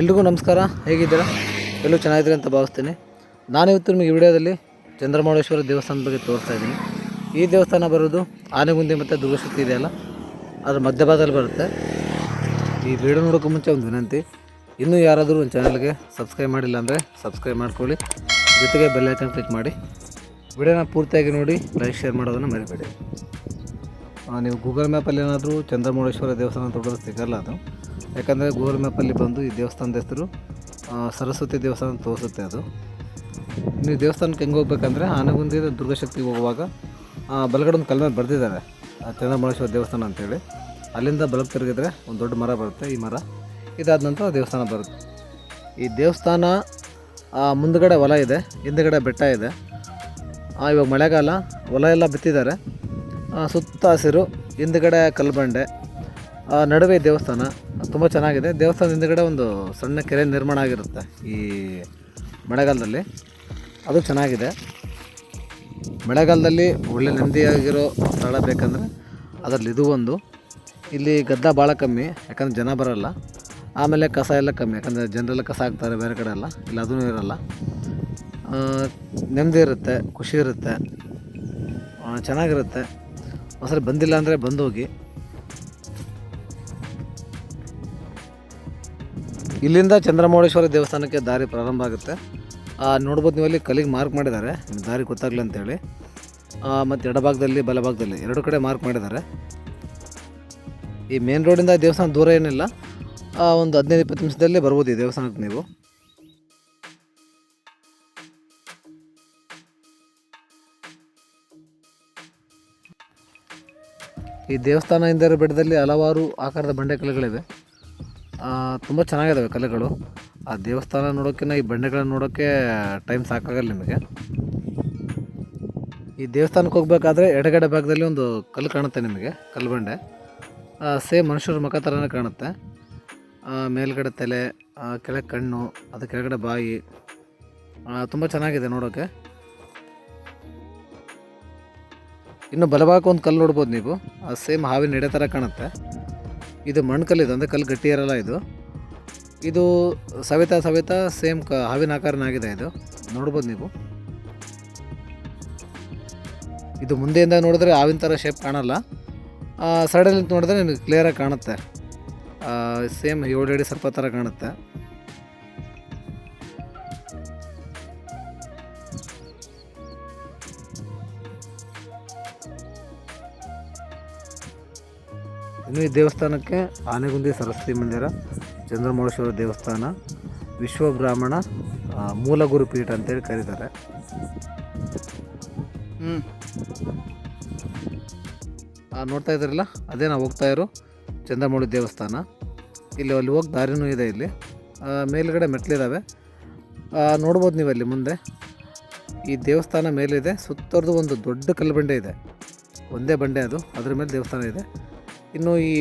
ಎಲ್ರಿಗೂ ನಮಸ್ಕಾರ, ಹೇಗಿದ್ದೀರಾ? ಎಲ್ಲೂ ಚೆನ್ನಾಗಿದ್ದೀರಿ ಅಂತ ಭಾವಿಸ್ತೀನಿ. ನಾನಿವತ್ತು ನಿಮಗೆ ವಿಡಿಯೋದಲ್ಲಿ ಚಂದ್ರಮೌಳೇಶ್ವರ ದೇವಸ್ಥಾನದ ಬಗ್ಗೆ ತೋರಿಸ್ತಾ ಇದ್ದೀನಿ. ಈ ದೇವಸ್ಥಾನ ಬರೋದು ಆನೆಗುಂದಿ ಮತ್ತು ದುರ್ಗಶಕ್ತಿ ಇದೆಯಲ್ಲ ಅದರ ಮಧ್ಯಭಾಗದಲ್ಲಿ ಬರುತ್ತೆ. ಈ ವಿಡಿಯೋ ನೋಡೋಕ್ಕೂ ಮುಂಚೆ ಒಂದು ವಿನಂತಿ, ಇನ್ನೂ ಯಾರಾದರೂ ಒಂದು ಚಾನಲ್ಗೆ ಸಬ್ಸ್ಕ್ರೈಬ್ ಮಾಡಿಲ್ಲ ಅಂದರೆ ಸಬ್ಸ್ಕ್ರೈಬ್ ಮಾಡ್ಕೊಳ್ಳಿ. ಜೊತೆಗೆ ಬೆಲ್ ಐಕನ್ ಕ್ಲಿಕ್ ಮಾಡಿ. ವಿಡಿಯೋನ ಪೂರ್ತಿಯಾಗಿ ನೋಡಿ ಲೈಕ್ ಶೇರ್ ಮಾಡೋದನ್ನು ಮರಿಬೇಡಿ. ನೀವು ಗೂಗಲ್ ಮ್ಯಾಪಲ್ಲಿ ಏನಾದರೂ ಚಂದ್ರಮೌಳೇಶ್ವರ ದೇವಸ್ಥಾನ ದೊಡ್ಡದು ಸಿಗಲ್ಲ ಅದು. ಯಾಕಂದರೆ ಗೂಗಲ್ ಮ್ಯಾಪಲ್ಲಿ ಬಂದು ಈ ದೇವಸ್ಥಾನದ ಹೆಸರು ಸರಸ್ವತಿ ದೇವಸ್ಥಾನ ತೋರಿಸುತ್ತೆ ಅದು. ನೀವು ದೇವಸ್ಥಾನಕ್ಕೆ ಹೆಂಗೆ ಹೋಗ್ಬೇಕಂದ್ರೆ ಆನಗುಂದಿದ ದುರ್ಗಶಕ್ತಿಗೆ ಹೋಗುವಾಗ ಬಲಗಡೆ ಒಂದು ಕಲ್ಮೇಲೆ ಬರೆದಿದ್ದಾರೆ ಚಂದ್ರಮೌಳೇಶ್ವರ ದೇವಸ್ಥಾನ ಅಂತೇಳಿ. ಅಲ್ಲಿಂದ ಬಲಕ್ಕೆ ತಿರುಗಿದ್ರೆ ಒಂದು ದೊಡ್ಡ ಮರ ಬರುತ್ತೆ, ಈ ಮರ. ಇದಾದ ನಂತರ ದೇವಸ್ಥಾನ ಬರುತ್ತೆ. ಈ ದೇವಸ್ಥಾನ ಮುಂದ್ಗಡೆ ಹೊಲ ಇದೆ, ಹಿಂದ್ಗಡೆ ಬೆಟ್ಟ ಇದೆ. ಇವಾಗ ಮಳೆಗಾಲ, ಹೊಲ ಎಲ್ಲ ಬಿತ್ತಿದ್ದಾರೆ. ಸುತ್ತ ಹಸಿರು, ಹಿಂದುಗಡೆ ಕಲ್ಬಂಡೆ ನಡುವೆ ದೇವಸ್ಥಾನ. ತುಂಬ ಚೆನ್ನಾಗಿದೆ. ದೇವಸ್ಥಾನದ ಹಿಂದ್ಗಡೆ ಒಂದು ಸಣ್ಣ ಕೆರೆ ನಿರ್ಮಾಣ ಆಗಿರುತ್ತೆ ಈ ಮಳೆಗಾಲದಲ್ಲಿ. ಅದು ಚೆನ್ನಾಗಿದೆ. ಮಳೆಗಾಲದಲ್ಲಿ ಒಳ್ಳೆ ನೆಮ್ಮದಿಯಾಗಿರೋ ಸ್ಥಳ ಬೇಕಂದರೆ ಅದರಲ್ಲಿ ಇದು ಒಂದು. ಇಲ್ಲಿ ಗದ್ದ ಭಾಳ ಕಮ್ಮಿ, ಯಾಕಂದರೆ ಜನ ಬರೋಲ್ಲ. ಆಮೇಲೆ ಕಸ ಎಲ್ಲ ಕಮ್ಮಿ, ಯಾಕಂದರೆ ಜನರೆಲ್ಲ ಕಸ ಹಾಕ್ತಾರೆ ಬೇರೆ ಕಡೆ ಎಲ್ಲ, ಇಲ್ಲ ಅದೂ ಇರೋಲ್ಲ. ನೆಮ್ಮದಿ ಇರುತ್ತೆ, ಖುಷಿ ಇರುತ್ತೆ. ಚೆನ್ನಾಗಿರುತ್ತೆ. ಒಂದ್ಸರಿ ಬಂದಿಲ್ಲ ಅಂದರೆ ಬಂದು ಹೋಗಿ ಇಲ್ಲಿಂದ ಚಂದ್ರಮೌಳೇಶ್ವರ ದೇವಸ್ಥಾನಕ್ಕೆ ದಾರಿ ಪ್ರಾರಂಭ ಆಗುತ್ತೆ. ನೋಡ್ಬೋದು ನೀವು ಅಲ್ಲಿ ಕಲ್ಲಿಗೆ ಮಾರ್ಕ್ ಮಾಡಿದ್ದಾರೆ. ದಾರಿ ಗೊತ್ತಾಗ್ಲಿ ಅಂತೇಳಿ ಮತ್ತು ಎಡಭಾಗದಲ್ಲಿ, ಬಲಭಾಗದಲ್ಲಿ ಎರಡು ಕಡೆ ಮಾರ್ಕ್ ಮಾಡಿದ್ದಾರೆ. ಈ ಮೇನ್ ರೋಡಿಂದ ದೇವಸ್ಥಾನ ದೂರ ಏನಿಲ್ಲ. ಒಂದು ಹದಿನೈದು, ಇಪ್ಪತ್ತು ನಿಮಿಷದಲ್ಲಿ ಬರ್ಬೋದು ಈ ದೇವಸ್ಥಾನಕ್ಕೆ ನೀವು. ಈ ದೇವಸ್ಥಾನ ಎಂದರೆ ಬೆಟ್ಟದಲ್ಲಿ ಹಲವಾರು ಆಕಾರದ ಬಂಡೆ ಕಲ್ಲುಗಳಿವೆ ತುಂಬ ಚೆನ್ನಾಗಿದ್ದಾವೆ ಕಲೆಗಳು ಆ ದೇವಸ್ಥಾನ ನೋಡೋಕ್ಕಿಂತ ಈ ಬಂಡೆಗಳನ್ನು ನೋಡೋಕ್ಕೆ ಟೈಮ್ ಸಾಕಾಗಲ್ಲ ನಿಮಗೆ. ಈ ದೇವಸ್ಥಾನಕ್ಕೆ ಹೋಗ್ಬೇಕಾದ್ರೆ ಎಡಗಡೆ ಭಾಗದಲ್ಲಿ ಒಂದು ಕಲ್ಲು ಕಾಣುತ್ತೆ ನಿಮಗೆ, ಕಲ್ಲು ಬಂಡೆ. ಸೇಮ್ ಮನುಷ್ಯರ ಮುಖ ಥರನೇ ಕಾಣುತ್ತೆ. ಮೇಲ್ಗಡೆ ತಲೆ ಕೆಳಗೆ ಕಣ್ಣು, ಅದು ಕೆಳಗಡೆ ಬಾಯಿ. ತುಂಬ ಚೆನ್ನಾಗಿದೆ ನೋಡೋಕ್ಕೆ ಇನ್ನು ಬಲಭಾಗಕ್ಕೆ ಒಂದು ಕಲ್ಲು ನೋಡ್ಬೋದು ನೀವು. ಸೇಮ್ ಹಾವಿನ ಎಡೆ ಥರ ಕಾಣುತ್ತೆ. ಇದು ಮಣ್ಣು ಕಲ್ಲಿದು ಅಂದರೆ ಕಲ್ಲು ಗಟ್ಟಿ ಇರಲ್ಲ ಇದು. ಇದು ಸವಿತಾ ಸವಿತಾ ಸೇಮ್ ಕ ಹಾವಿನ ಆಕಾರನಾಗಿದೆ ಇದು. ನೋಡ್ಬೋದು ನೀವು. ಇದು ಮುಂದೆಯಿಂದ ನೋಡಿದ್ರೆ ಹಾವಿನ ಥರ ಶೇಪ್ ಕಾಣಲ್ಲ. ಸೈಡಲ್ಲಿ ನೋಡಿದ್ರೆ ನಿಮಗೆ ಕ್ಲಿಯರಾಗಿ ಕಾಣುತ್ತೆ. ಸೇಮ್ ಏಳು ಅಡಿ ಸರ್ಪ ಥರ ಕಾಣುತ್ತೆ. ಇನ್ನು ಈ ದೇವಸ್ಥಾನಕ್ಕೆ ಆನೆಗುಂದಿ ಸರಸ್ವತಿ ಮಂದಿರ, ಚಂದ್ರಮೌಳೇಶ್ವರ ದೇವಸ್ಥಾನ ವಿಶ್ವ ಬ್ರಾಹ್ಮಣ ಮೂಲಗುರು ಮೂಲ ಗುರು ಪೀಠ ಅಂತೇಳಿ ಕರೀತಾರೆ. ಹ್ಞೂ ನೋಡ್ತಾ ಇದ್ದೀರಲ್ಲ, ಅದೇ ನಾವು ಹೋಗ್ತಾ ಇರೋ ಚಂದ್ರಮೌಳಿ ದೇವಸ್ಥಾನ. ಇಲ್ಲಿ ಅಲ್ಲಿ ಹೋಗಿ ದಾರಿನೂ ಇದೆ ಇಲ್ಲಿ. ಮೇಲುಗಡೆ ಮೆಟ್ಲಿದ್ದಾವೆ ನೋಡ್ಬೋದು ನೀವು ಅಲ್ಲಿ ಮುಂದೆ. ಈ ದೇವಸ್ಥಾನ ಮೇಲಿದೆ, ಸುತ್ತರದು ಒಂದು ದೊಡ್ಡ ಕಲ್ಲು ಬಂಡೆ ಇದೆ. ಒಂದೇ ಬಂಡೆ ಅದು, ಅದ್ರ ಮೇಲೆ ದೇವಸ್ಥಾನ ಇದೆ. ಇನ್ನು ಈ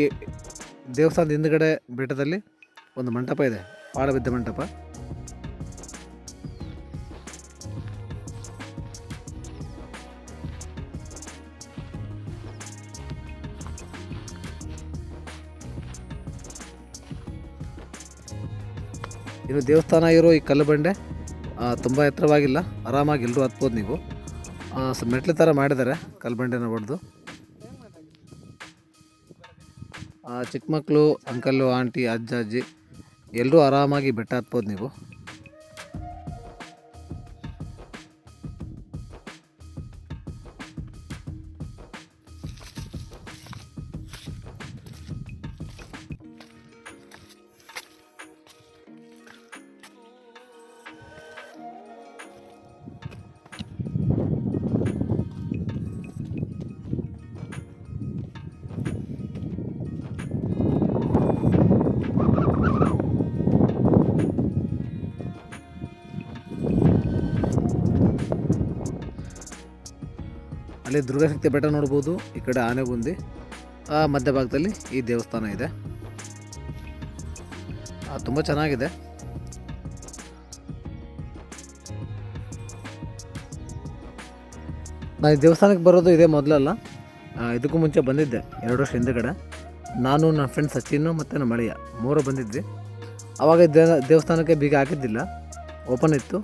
ದೇವಸ್ಥಾನದ ಹಿಂದ್ಗಡೆ ಬೆಟ್ಟದಲ್ಲಿ ಒಂದು ಮಂಟಪ ಇದೆ ಪಾಳಬಿದ್ದ ಮಂಟಪ. ಇನ್ನು ದೇವಸ್ಥಾನ ಇರೋ ಈ ಕಲ್ಲು ಬಂಡೆ ತುಂಬ ಎತ್ತರವಾಗಿಲ್ಲ, ಆರಾಮಾಗಿ ಎಲ್ಲರೂ ಹತ್ಬೋದು ನೀವು. ಮೆಟ್ಲು ಥರ ಮಾಡಿದ್ದಾರೆ ಕಲ್ಲು ಬಂಡೆನ ಹೊಡೆದು ಚಿಕ್ಕ ಮಕ್ಕಳು ಅಂಕಲ್ಲು ಆಂಟಿ ಅಜ್ಜ ಅಜ್ಜಿ ಎಲ್ಲರೂ ಆರಾಮಾಗಿ ಬೆಟ್ಟ ಹತ್ಬೋದು ನೀವು. ಅಲ್ಲಿ ದುರ್ಗಾಶಕ್ತಿ ಬೆಟ್ಟ ನೋಡ್ಬೋದು, ಈ ಕಡೆ ಆನೆಗುಂದಿ. ಆ ಮಧ್ಯಭಾಗದಲ್ಲಿ ಈ ದೇವಸ್ಥಾನ ಇದೆ. ತುಂಬ ಚೆನ್ನಾಗಿದೆ. ನಾನು ಈ ದೇವಸ್ಥಾನಕ್ಕೆ ಬರೋದು ಇದೇ ಮೊದಲಲ್ಲ. ಇದಕ್ಕೂ ಮುಂಚೆ ಬಂದಿದ್ದೆ, ಎರಡು ವರ್ಷ ಹಿಂದೆಗಡೆ ನಾನು, ನನ್ನ ಫ್ರೆಂಡ್ ಸಚಿನ್ ಮತ್ತು ನಮ್ಮ ಮಳೆಯ ಮೂರು ಬಂದಿದ್ವಿ. ಆವಾಗ ದೇವಸ್ಥಾನಕ್ಕೆ ಬೀಗ ಹಾಕಿದ್ದಿಲ್ಲ. ಓಪನ್ ಇತ್ತು.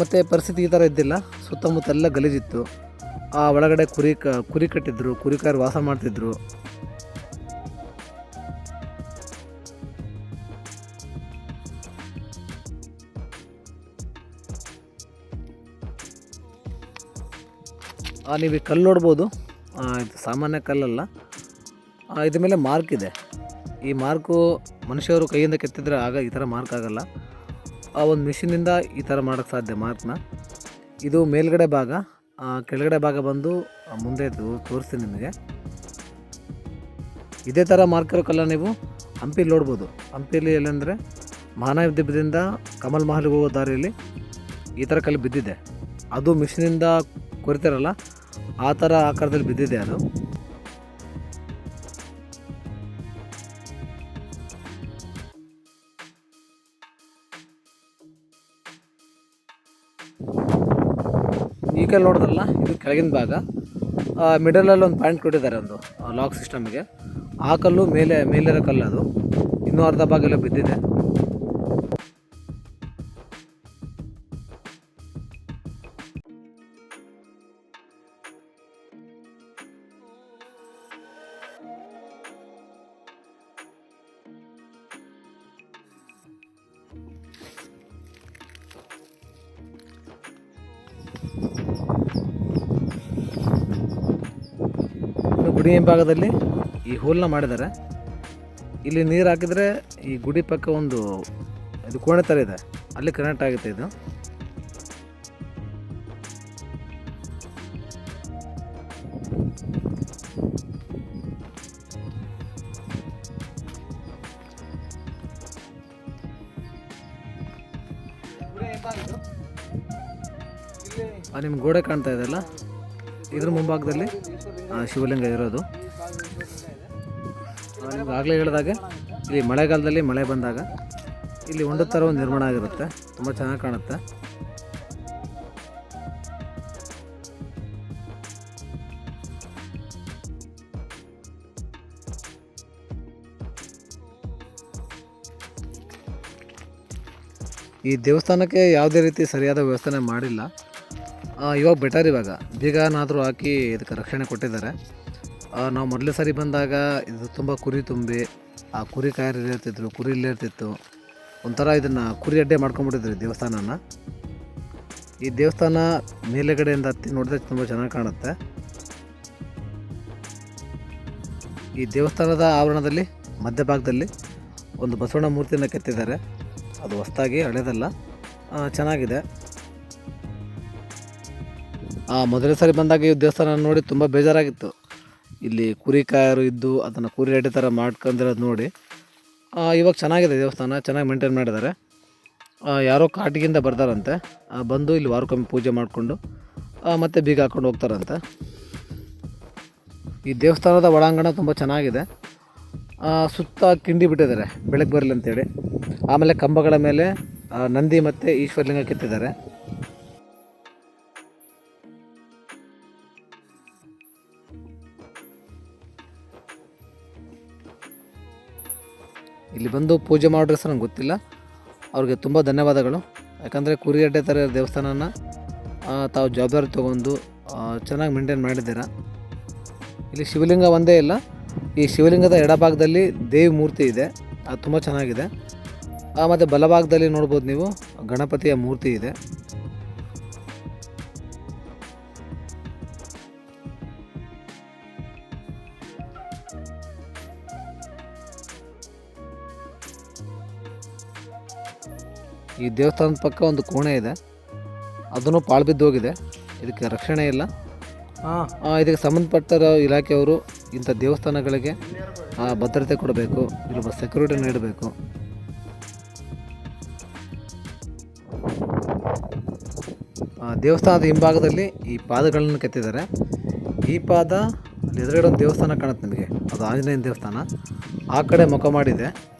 ಮತ್ತು ಪರಿಸ್ಥಿತಿ ಈ ಥರ ಇದ್ದಿಲ್ಲ. ಸುತ್ತಮುತ್ತ ಎಲ್ಲ ಗಲೀಜಿತ್ತು. ಆ ಒಳಗಡೆ ಕುರಿ ಕ, ಕುರಿ ಕಟ್ಟಿದ್ರು, ಕುರಿಕಾರು ವಾಸ ಮಾಡ್ತಿದ್ರು. ನೀವು ಈ ಕಲ್ಲು ನೋಡ್ಬೋದು. ಇದು ಸಾಮಾನ್ಯ ಕಲ್ಲಲ್ಲ. ಇದ್ರ ಮೇಲೆ ಮಾರ್ಕ್ ಇದೆ. ಈ ಮಾರ್ಕು ಮನುಷ್ಯರು ಕೈಯಿಂದ ಕೆತ್ತಿದ್ರೆ ಆಗ ಈ ಥರ ಮಾರ್ಕ್ ಆಗಲ್ಲ. ಆ, ಒಂದು ಮಿಷಿನಿಂದ ಈ ಥರ ಮಾಡೋಕ್ಕೆ ಸಾಧ್ಯ ಮಾರ್ಕ್ನ. ಇದು ಮೇಲ್ಗಡೆ ಭಾಗ. ಕೆಳಗಡೆ ಭಾಗ ಬಂದು ಮುಂದೆ ತೋರಿಸ್ತೀನಿ ನಿಮಗೆ. ಇದೇ ಥರ ಮಾರ್ಕ್ ಇರೋ ಕಲ್ಲ ನೀವು ಹಂಪಿಲಿ ನೋಡ್ಬೋದು. ಹಂಪಿಲಿ ಎಲ್ಲಂದರೆ ಮಹಾನವಿ ದಿಬ್ಬದಿಂದ ಕಮಲ್ ಮಹಲ್ಗೆ ಹೋಗೋ ದಾರಿಯಲ್ಲಿ ಈ ಥರ ಕಲ್ಲು ಬಿದ್ದಿದೆ. ಅದು ಮಿಷಿನಿಂದ ಕೊರಿತಾರಲ್ಲ, ಆ ಥರ ಆಕಾರದಲ್ಲಿ ಬಿದ್ದಿದೆ ಅದು. ಈ ಕಲ್ಲು ನೋಡಿದ್ರಲ್ಲ, ಇದು ಕೆಳಗಿನ ಭಾಗ. ಮಿಡಲಲ್ಲಿ ಒಂದು ಪಾಯಿಂಟ್ ಕೊಟ್ಟಿದ್ದಾರೆ ಒಂದು ಲಾಕ್ ಸಿಸ್ಟಮ್ಗೆ. ಆ ಕಲ್ಲು ಮೇಲೆ, ಮೇಲಿರೋ ಕಲ್ಲು ಅದು. ಇನ್ನೂ ಅರ್ಧ ಭಾಗ ಎಲ್ಲ ಬಿದ್ದಿದೆ. ಗುಡಿ ಹಿಂಭಾಗದಲ್ಲಿ ಈ ಹೋಲ್ನ ಮಾಡಿದ್ದಾರೆ. ಇಲ್ಲಿ ನೀರು ಹಾಕಿದರೆ ಈ ಗುಡಿ ಪಕ್ಕ ಒಂದು ಇದು ಕೋಣೆ ಥರ ಇದೆ. ಅಲ್ಲಿ ಕನೆಕ್ಟ್ ಆಗುತ್ತೆ ಇದು. ನಿಮ್ಗೆ ಗೋಡೆ ಕಾಣ್ತಾ ಇದೆಯಲ್ಲ ಇದ್ರ ಮುಂಭಾಗದಲ್ಲಿ ಶಿವಲಿಂಗ ಇರೋದು. ಆಗಲೇ ಹೇಳಿದಾಗೆ, ಇಲ್ಲಿ ಮಳೆಗಾಲದಲ್ಲಿ ಮಳೆ ಬಂದಾಗ ಇಲ್ಲಿ ಒಂದು ಥರ ಒಂದು ನಿರ್ಮಾಣ ಆಗಿರುತ್ತೆ. ತುಂಬ ಚೆನ್ನಾಗಿ ಕಾಣುತ್ತೆ. ಈ ದೇವಸ್ಥಾನಕ್ಕೆ ಯಾವುದೇ ರೀತಿ ಸರಿಯಾದ ವ್ಯವಸ್ಥೆನೇ ಮಾಡಿಲ್ಲ. ಇವಾಗ ಬೆಟರ್ ಇವಾಗ. ಬೀಗನಾದರೂ ಹಾಕಿ ಇದಕ್ಕೆ ರಕ್ಷಣೆ ಕೊಟ್ಟಿದ್ದಾರೆ. ನಾವು ಮೊದಲೇ ಸಾರಿ ಬಂದಾಗ ಇದು ತುಂಬ ಕುರಿ ತುಂಬಿ ಆ ಕುರಿ ಕಾಯಿಲೆ ಇರ್ತಿದ್ರು ಕುರಿ ಇಲ್ಲೇ ಇರ್ತಿತ್ತು. ಒಂಥರ ಇದನ್ನು ಕುರಿ ಅಡ್ಡೆ ಮಾಡ್ಕೊಂಡ್ಬಿಟ್ಟಿದ್ರು ದೇವಸ್ಥಾನನ. ಈ ದೇವಸ್ಥಾನ ಮೇಲೆಗಡೆಯಿಂದ ಹತ್ತಿ ನೋಡಿದ್ರೆ ತುಂಬ ಚೆನ್ನಾಗಿ ಕಾಣುತ್ತೆ. ಈ ದೇವಸ್ಥಾನದ ಆವರಣದಲ್ಲಿ ಮಧ್ಯಭಾಗದಲ್ಲಿ ಒಂದು ಬಸವಣ್ಣ ಮೂರ್ತಿಯನ್ನು ಕೆತ್ತಿದ್ದಾರೆ. ಅದು ಹೊಸ್ದಾಗಿ ಹಳೇದಲ್ಲ. ಆ, ಚೆನ್ನಾಗಿದೆ. ಮೊದಲನೇ ಸಾರಿ ಬಂದಾಗ ಈ ದೇವಸ್ಥಾನ ನೋಡಿ ತುಂಬ ಬೇಜಾರಾಗಿತ್ತು. ಇಲ್ಲಿ ಕುರಿ ಕಾಯರು ಇದ್ದು ಅದನ್ನು ಕುರಿ ಅಡ್ಡೆ ಥರ ಮಾಡ್ಕೊಂಡಿರೋದು ನೋಡಿ ಆ, ಇವಾಗ ಚೆನ್ನಾಗಿದೆ ದೇವಸ್ಥಾನ ಚೆನ್ನಾಗಿ ಮೇಂಟೈನ್ ಮಾಡಿದ್ದಾರೆ. ಆ, ಯಾರೋ ಕಾಟಿಗಿಂದ ಬರ್ತಾರಂತೆ ಆ, ಬಂದು ಇಲ್ಲಿ ವಾರಕ್ಕೊಮ್ಮೆ ಪೂಜೆ ಮಾಡಿಕೊಂಡು ಮತ್ತು ಬೀಗ ಹಾಕ್ಕೊಂಡು ಹೋಗ್ತಾರಂತೆ. ಈ ದೇವಸ್ಥಾನದ ಒಳಾಂಗಣ ತುಂಬ ಚೆನ್ನಾಗಿದೆ. ಆ, ಸುತ್ತ ಕಿಂಡಿ ಬಿಟ್ಟಿದ್ದಾರೆ ಬೆಳಗ್ಗೆ ಬರಲಿ ಅಂತೇಳಿ. ಆಮೇಲೆ ಕಂಬಗಳ ಮೇಲೆ ನಂದಿ ಮತ್ತು ಈಶ್ವರಲಿಂಗ ಕೆತ್ತಿದ್ದಾರೆ. ಇಲ್ಲಿ ಬಂದು ಪೂಜೆ ಮಾಡಿದ್ರೆ ಸರ್ ನಂಗೆ ಗೊತ್ತಿಲ್ಲ. ಅವ್ರಿಗೆ ತುಂಬ ಧನ್ಯವಾದಗಳು. ಯಾಕಂದರೆ ಕುರಿಗಡ್ಡೆ ಥರ ದೇವಸ್ಥಾನನ ತಾವು ಜವಾಬ್ದಾರಿ ತೊಗೊಂಡು ಚೆನ್ನಾಗಿ ಮೇಂಟೈನ್ ಮಾಡಿದ್ದೀರ. ಇಲ್ಲಿ ಶಿವಲಿಂಗ ಒಂದೇ ಇಲ್ಲ. ಈ ಶಿವಲಿಂಗದ ಎಡಭಾಗದಲ್ಲಿ ದೇವಿ ಮೂರ್ತಿ ಇದೆ. ಅದು ತುಂಬ ಚೆನ್ನಾಗಿದೆ. ಮತ್ತು ಬಲಭಾಗದಲ್ಲಿ ನೋಡ್ಬೋದು ನೀವು ಗಣಪತಿಯ ಮೂರ್ತಿ ಇದೆ. ಈ ದೇವಸ್ಥಾನದ ಪಕ್ಕ ಒಂದು ಕೋಣೆ ಇದೆ. ಅದನ್ನು ಪಾಳು ಬಿದ್ದು ಹೋಗಿದೆ. ಇದಕ್ಕೆ ರಕ್ಷಣೆ ಇಲ್ಲ. ಇದಕ್ಕೆ ಸಂಬಂಧಪಟ್ಟ ಇಲಾಖೆಯವರು ಇಂಥ ದೇವಸ್ಥಾನಗಳಿಗೆ ಭದ್ರತೆ ಕೊಡಬೇಕು ಇಲ್ಲೊಬ್ಬ ಸೆಕ್ಯೂರಿಟಿ ನೀಡಬೇಕು. ಆ, ದೇವಸ್ಥಾನದ ಹಿಂಭಾಗದಲ್ಲಿ ಈ ಪಾದಗಳನ್ನು ಕೆತ್ತಿದ್ದಾರೆ. ಈ ಪಾದ ಎದುರುಗಡೆ ಒಂದು ದೇವಸ್ಥಾನ ಕಾಣುತ್ತೆ ನಿಮಗೆ. ಅದು ಆಂಜನೇಯನ ದೇವಸ್ಥಾನ. ಆ ಕಡೆ ಮುಖ ಮಾಡಿದೆ.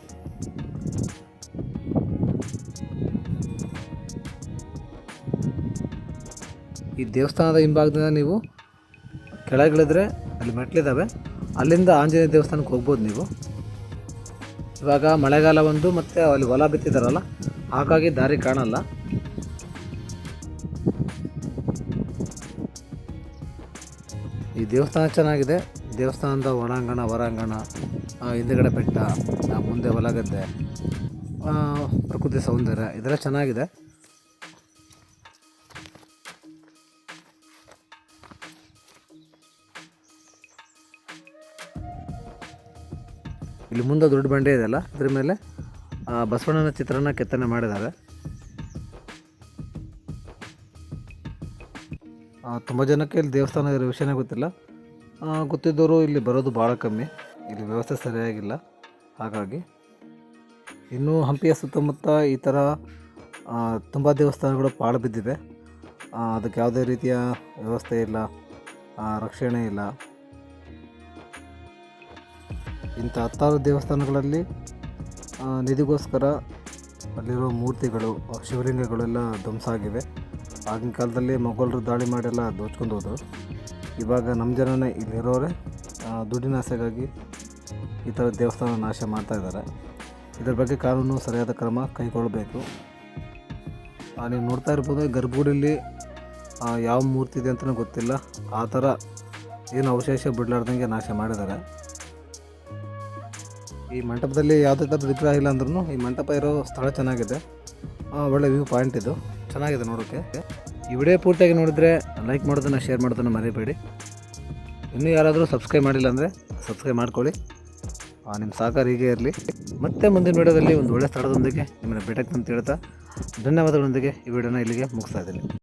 ಈ ದೇವಸ್ಥಾನದ ಹಿಂಭಾಗದಿಂದ ನೀವು ಕೆಳಗಿಳಿದ್ರೆ ಅಲ್ಲಿ ಮೆಟ್ಲಿದ್ದಾವೆ ಅಲ್ಲಿಂದ ಆಂಜನೇಯ ದೇವಸ್ಥಾನಕ್ಕೆ ಹೋಗ್ಬೋದು ನೀವು. ಇವಾಗ ಮಳೆಗಾಲ ಒಂದು ಮತ್ತು ಅಲ್ಲಿ ಹೊಲ ಬಿತ್ತಿದಾರಲ್ಲ, ಹಾಗಾಗಿ ದಾರಿ ಕಾಣಲ್ಲ. ಈ ದೇವಸ್ಥಾನ ಚೆನ್ನಾಗಿದೆ. ದೇವಸ್ಥಾನದ ಒಳಾಂಗಣ, ಹೊರಾಂಗಣ ಹಿಂದುಗಡೆ ಬೆಟ್ಟ ಮುಂದೆ ಹೊಲಗದ್ದೆ ಪ್ರಕೃತಿ ಸೌಂದರ್ಯ, ಇದೆಲ್ಲ ಚೆನ್ನಾಗಿದೆ. ಇಲ್ಲಿ ಮುಂದೆ ದೊಡ್ಡ ಬಂಡೆ ಇದೆಯಲ್ಲ ಅದ್ರ ಮೇಲೆ ಬಸವಣ್ಣನ ಚಿತ್ರನ ಕೆತ್ತನೆ ಮಾಡಿದ್ದಾರೆ. ತುಂಬ ಜನಕ್ಕೆ ಇಲ್ಲಿ ದೇವಸ್ಥಾನ ಇರೋ ವಿಷಯನೇ ಗೊತ್ತಿಲ್ಲ. ಗೊತ್ತಿದ್ದವರು ಇಲ್ಲಿ ಬರೋದು ಭಾಳ ಕಮ್ಮಿ. ಇಲ್ಲಿ ವ್ಯವಸ್ಥೆ ಸರಿಯಾಗಿಲ್ಲ. ಹಾಗಾಗಿ, ಇನ್ನೂ ಹಂಪಿಯ ಸುತ್ತಮುತ್ತ ಈ ಥರ ತುಂಬ ದೇವಸ್ಥಾನಗಳು ಪಾಳು ಬಿದ್ದಿವೆ. ಅದಕ್ಕೆ ಯಾವುದೇ ರೀತಿಯ ವ್ಯವಸ್ಥೆ ಇಲ್ಲ. ರಕ್ಷಣೆ ಇಲ್ಲ. ಇಂಥ ಹತ್ತಾರು ದೇವಸ್ಥಾನಗಳಲ್ಲಿ ನಿಧಿಗೋಸ್ಕರ ಅಲ್ಲಿರೋ ಮೂರ್ತಿಗಳು, ಶಿವಲಿಂಗಗಳೆಲ್ಲ ಧ್ವಂಸ ಆಗಿವೆ ಆಗಿನ ಕಾಲದಲ್ಲಿ ಮೊಘಲರು ದಾಳಿ ಮಾಡೆಲ್ಲ ದೋಚ್ಕೊಂಡು ಹೋದರು. ಇವಾಗ ನಮ್ಮ ಜನನೇ ಇಲ್ಲಿರೋರೆ ದುಡ್ಡಿನ ಆಸೆಗಾಗಿ ಈ ಥರ ದೇವಸ್ಥಾನ ನಾಶ ಮಾಡ್ತಾ ಇದ್ದಾರೆ. ಇದ್ರ ಬಗ್ಗೆ ಕಾನೂನು ಸರಿಯಾದ ಕ್ರಮ ಕೈಗೊಳ್ಳಬೇಕು. ನೀವು ನೋಡ್ತಾ ಇರ್ಬೋದು ಗರ್ಭಗುಡಿಯಲ್ಲಿ ಯಾವ ಮೂರ್ತಿ ಇದೆ ಅಂತಲೂ ಗೊತ್ತಿಲ್ಲ. ಆ ಥರ ಏನು ಅವಶೇಷ ಬಿಡಲಾರ್ದಂಗೆ ನಾಶ ಮಾಡಿದ್ದಾರೆ. ಈ ಮಂಟಪದಲ್ಲಿ ಯಾವುದೇ ಥರದ ವಿಗ್ರಹ ಇಲ್ಲ ಅಂದ್ರೂ ಈ ಮಂಟಪ ಇರೋ ಸ್ಥಳ ಚೆನ್ನಾಗಿದೆ. ಒಳ್ಳೆ ವ್ಯೂ ಪಾಯಿಂಟ್ ಇದು. ಚೆನ್ನಾಗಿದೆ ನೋಡೋಕ್ಕೆ ಈ ವಿಡಿಯೋ ಪೂರ್ತಿಯಾಗಿ ನೋಡಿದರೆ ಲೈಕ್ ಮಾಡೋದನ್ನು ಶೇರ್ ಮಾಡೋದನ್ನು ಮರಿಬೇಡಿ. ಇನ್ನೂ ಯಾರಾದರೂ ಸಬ್ಸ್ಕ್ರೈಬ್ ಮಾಡಿಲ್ಲ ಅಂದರೆ ಸಬ್ಸ್ಕ್ರೈಬ್ ಮಾಡ್ಕೊಳ್ಳಿ. ನಿಮ್ಮ ಸಹಕಾರ ಹೀಗೆ ಇರಲಿ. ಮತ್ತೆ ಮುಂದಿನ ವಿಡಿಯೋದಲ್ಲಿ ಒಂದು ಒಳ್ಳೆಯ ಸ್ಥಳದೊಂದಿಗೆ ನಿಮ್ಮನ್ನು ಭೇಟಕ್ಕೆ ಅಂತ ಹೇಳ್ತಾ ಧನ್ಯವಾದಗಳೊಂದಿಗೆ ಈ ವಿಡಿಯೋನ ಇಲ್ಲಿಗೆ ಮುಗಿಸ್ತಾ ಇದ್ದೀನಿ.